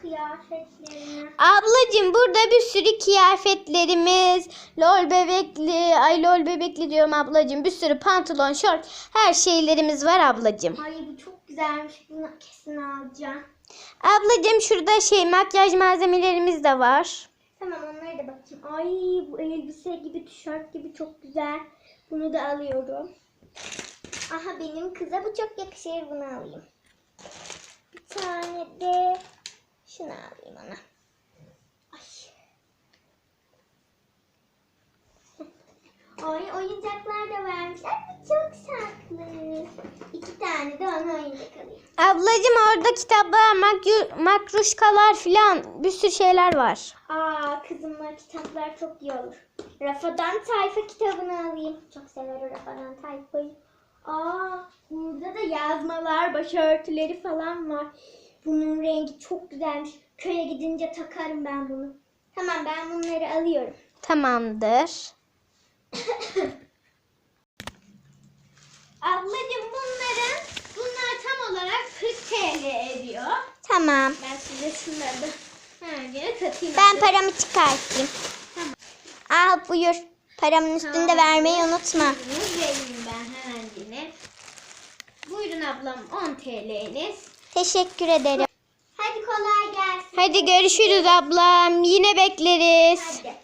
kıyafetlerini. Ablacığım burada bir sürü kıyafetlerimiz, lol bebekli, ay lol bebekli diyorum ablacığım. Bir sürü pantolon, şort, her şeylerimiz var ablacığım. Ay bu çok güzelmiş. Bunu kesin alacağım. Ablacığım şurada şey makyaj malzemelerimiz de var. Tamam onlara da bakayım. Ay bu elbise gibi, tişört gibi çok güzel. Bunu da alıyorum. Aha benim kıza bu çok yakışır. Bunu alayım. Tane de şunu alayım ona. Ay. Ay oyuncaklar da vermişler. Bu çok tatlı. İki tane de ona oyuncak alayım. Ablacığım orada kitaplar, makyu- makruşkalar filan bir sürü şeyler var. Aa kızımla kitaplar çok iyi olur. Rafadan Tayfa kitabını alayım. Çok sever o Rafadan Tayfa'yı. Aa burada da yazmalar, başörtüleri falan var. Bunun rengi çok güzelmiş. Köye gidince takarım ben bunu. Tamam ben bunları alıyorum. Tamamdır. Ablacığım bunların bunlar tam olarak 40 TL ediyor. Tamam. Ben size şunları da gene katayım. Ben paramı çıkartayım. Al buyur. Paramın üstünde Tamam. vermeyi unutma. Vereyim ben hemen yine. Buyurun ablam 10 TL'niz. Teşekkür ederim. Hadi kolay gelsin. Hadi görüşürüz ablam. Yine bekleriz. Hadi.